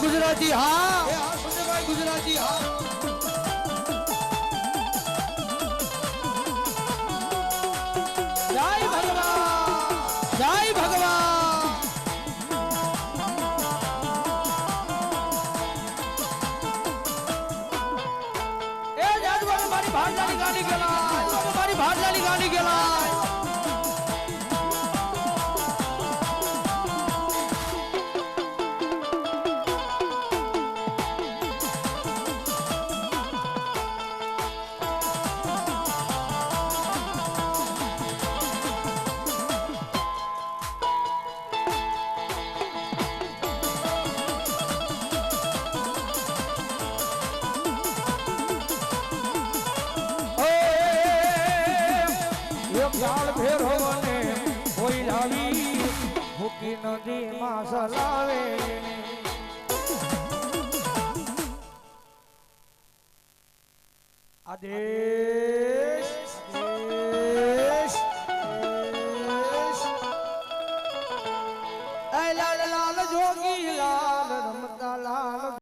ગુજરાતી હા ગુજરાતી હા भाडलाली गाणी गेला कुमारी भाडलाली गाणी गेला એક ઝાડ ફેરો ને કોઈ લાવી ભૂકી નદીમાં સલાવે. આદેશ આદેશ લાલ લાલ જોગી, લાલ રમતા લાલ